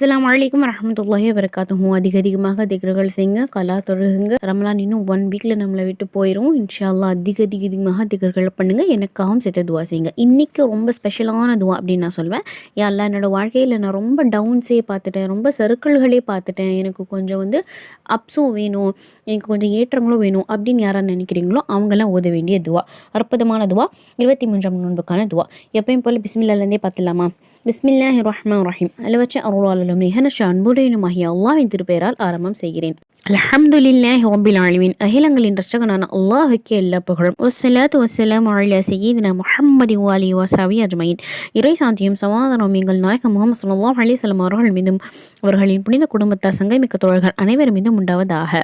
அஸ்ஸலாமு அலைக்கும் வரஹ்மத்துல்லாஹி வபரகாத்துஹு அதிக அதிகமாக திக்ருகள் செய்யுங்க கலா தொழுகுங்க. ரமலான் இன்னும் ஒன் வீக்கில் நம்மளை விட்டு போயிடும் இன்ஷா அதிக அதிக அதிகமாக திக்ருகள் பண்ணுங்கள் எனக்காகவும் சேர்த்து துவா செய்யுங்க. இன்றைக்கி ரொம்ப ஸ்பெஷலான துவா அப்படின்னு நான் சொல்வேன். யாரெல்லாம் என்னோடய வாழ்க்கையில் நான் ரொம்ப டவுன்ஸே பார்த்துட்டேன். ரொம்ப சர்க்கிள்களே பார்த்துட்டேன். எனக்கு கொஞ்சம் வந்து அப்ஸும் வேணும். எனக்கு கொஞ்சம் ஏற்றங்களும் வேணும் அப்படின்னு யாராக நினைக்கிறீங்களோ அவங்கெல்லாம் ஓத வேண்டிய துவா. அற்புதமான துவா. இருபத்தி மூன்றாம் நோன்புக்கான துவா. எப்பயும் போல் பிஸ்மில்லாலேருந்தே பார்த்துலாமா பிஸ்மில்லாஹி ரஹ்மான் ரஹீம் அதில் அருளாளலும் அருளாலும் நிகனஷ அன்புடையனுமாகிய அல்லாஹின் திருப்பெயரால் ஆரம்பம் செய்கிறேன். அல்ஹம்துலில்லாஹி ரப்பில் ஆலமீன். அகிலங்களின் ரட்சகனான அல்லாஹுக்கே எல்லா புகழும். வஸ்ஸலாத்து வஸ்ஸலாம் அலா சய்யிதினா முஹம்மதி வாலி வாசாவி அஜ்மயின். இறை சாந்தியும் சமாதானம் எங்கள் நாயகம் முகமது சல்லாஹ் அலி வஸல்லம் அவர்கள் மீதும் அவர்களின் புனித குடும்பத்தார் சங்கமிக்க தோழர்கள் அனைவரும் மீதும் உண்டாவதாக.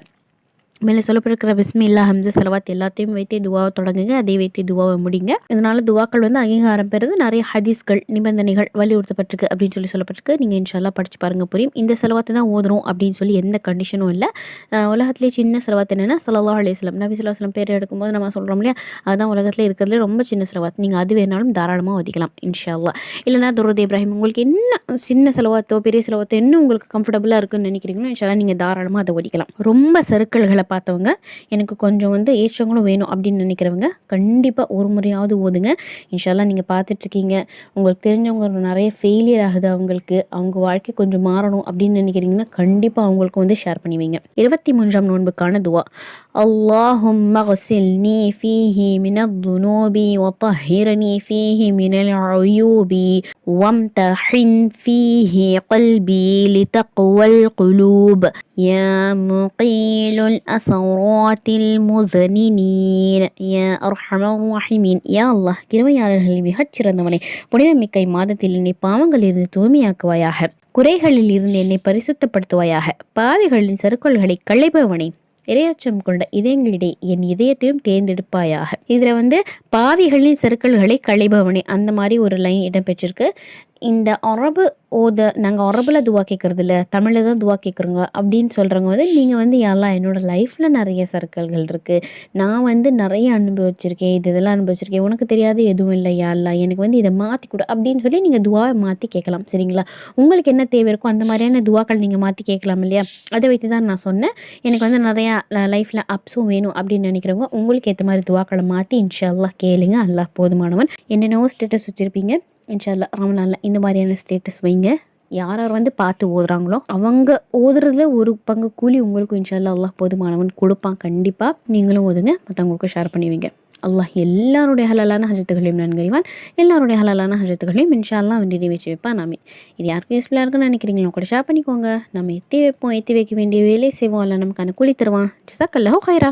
மேலே சொல்லப்பட்டிருக்கிற பிஸ்மில்லா ஹம்ச செலவாத் எல்லாத்தையும் வைத்தே துவாவை தொடங்குங்க. அதை வைத்தே துவாவை முடிங்க. இதனால துவாக்கள் வந்து அங்கீகாரம் பெறுது. நிறைய ஹதீஸ்கள் நிபந்தனைகள் வலியுறுத்தப்பட்டிருக்கு அப்படின்னு சொல்லி சொல்லப்பட்டிருக்கு. நீங்கள் இன்ஷால்லா படிச்சு பாருங்க புரியும். இந்த செலவாத்தை தான் ஓதுறோம் அப்படின்னு சொல்லி எந்த கண்டிஷனும் இல்லை. உலகத்திலே சின்ன செலவாத் என்னென்னா சல்லா அலிஸ்லாம் நபி சொல்லா பேர் எடுக்கும்போது நம்ம சொல்கிறோம் இல்லையா? அதுதான் உலகத்தில் இருக்கிறதுல ரொம்ப சின்ன செலவாத். நீங்கள் அது வேணாலும் தாராளமாக ஒதுக்கலாம் இன்ஷால்லா இல்லைனா துரத் இப்ராஹிம் உங்களுக்கு என்ன சின்ன செலவாத்தோ பெரிய செலவாத்தோ என்ன உங்களுக்கு கம்ஃபர்டபுளாக இருக்குன்னு நினைக்கிறீங்களோ இன்ஷால்லா நீங்கள் தாராளமாக அதை ஒதிக்கலாம் ரொம்ப சர்க்கிள்களை பார்த்தவங்க எனக்கு கொஞ்சம் வந்து ஏற்றங்களும் வேணும் அப்படின்னு நினைக்கிறவங்க கண்டிப்பாக ஒரு முறையாவது ஓதுங்க இன்ஷால்லாம் நீங்கள் பார்த்துட்ருக்கீங்க உங்களுக்கு தெரிஞ்சவங்க நிறைய ஃபெயிலியர் ஆகுது அவங்களுக்கு அவங்க வாழ்க்கை கொஞ்சம் மாறணும் அப்படின்னு நினைக்கிறீங்கன்னா கண்டிப்பாக அவங்களுக்கு வந்து ஷேர் பண்ணுவீங்க இருபத்தி மூன்றாம் நோன்புக்கான துவா அல்லாஹும் மகசில்னி ஃபீஹி மின துனோபி وطهرني فيه من العيوب وامتحن فيه قلبي لتقوى القلوب يا مقيل அசராத்தில் முசனினீன் யா அர்ஹமர் ரஹிமீன் யா அல்லாஹ் கிருமையாளர்களில் மிகச் சிறந்தவனே. புனிதமிக்கை மாதத்தில் என்னை பாவங்கள் இருந்து தூய்மையாக்குவாயாக. குறைகளில் இருந்து என்னை பரிசுத்தப்படுத்துவாயாக. பாவிகளின் சருக்கொள்களை களைபவனே இரையச்சம் கொண்ட இதயங்களிடையே என் இதயத்தையும் தேர்ந்தெடுப்பாயாக. இதில் வந்து பாவிகளின் சர்க்கிள்களை களைபவனே அந்த மாதிரி ஒரு லைன் இடம்பெற்றிருக்கு. இந்த அரபு ஓத நாங்கள் அரபில் துவா கேட்குறது இல்லை தமிழில் தான் துவா கேட்குறோங்க அப்படின்னு சொல்கிறவங்க வந்து நீங்கள் வந்து யாரெல்லாம் என்னோடய லைஃப்பில் நிறைய சர்க்கிள்கள் இருக்குது நான் வந்து நிறைய அனுபவிச்சிருக்கேன். இது இதெல்லாம் அனுபவிச்சிருக்கேன். உனக்கு தெரியாது எதுவும் இல்லை யாரெல்லாம் எனக்கு வந்து இதை மாற்றி கொடு அப்படின்னு சொல்லி நீங்கள் துவாவை மாற்றி கேட்கலாம். சரிங்களா? உங்களுக்கு என்ன தேவை இருக்கோ அந்த மாதிரியான துவாக்கள் நீங்கள் மாற்றி கேட்கலாம் இல்லையா? அதை வைத்து தான் நான் சொன்னேன். எனக்கு வந்து நிறையா லைஃப்பில் அப்ஸும் வேணும் அப்படின்னு நினைக்கிறவங்க உங்களுக்கு ஏற்ற மாதிரி துவாக்களை மாற்றி இன்ஷா அல்லாஹ் கேளுங்க. அல்லா போதுமானவன். என்னென்னவோ ஸ்டேட்டஸ் வச்சுருப்பீங்க. இன்ஷால்லா ரமலானில் இந்த மாதிரியான ஸ்டேட்டஸ் வைங்க. யார் யார் வந்து பார்த்து ஓதுறாங்களோ அவங்க ஓதுறதுல ஒரு பங்கு கூலி உங்களுக்கும் இன்ஷால்லா அல்லாஹ் போதுமானவன் கொடுப்பான். கண்டிப்பாக நீங்களும் ஓதுங்க மற்றவங்களுக்கும் ஷேர் பண்ணுவீங்க அல்லாஹ் எல்லாருடைய ஹலாலான ஹஜத்துகளையும் நன்கறிவான் எல்லாருடைய ஹலாலான ஹஜத்துகளையும் இன்ஷால்லாம் வந்து நிறைவேற்றி வைப்பான். நாமே இது யாருக்கும் யூஸ்ஃபுல்லாக இருக்குன்னு நினைக்கிறீங்களோ கூட ஷேர் பண்ணிக்கோங்க. நம்ம எத்தி வைப்போம் எத்தி வைக்க வேண்டிய வேலையை செய்வோம். அல்ல நமக்கான கூலி தருவான். ஜிசாக்கல்லஹோ ஹைரா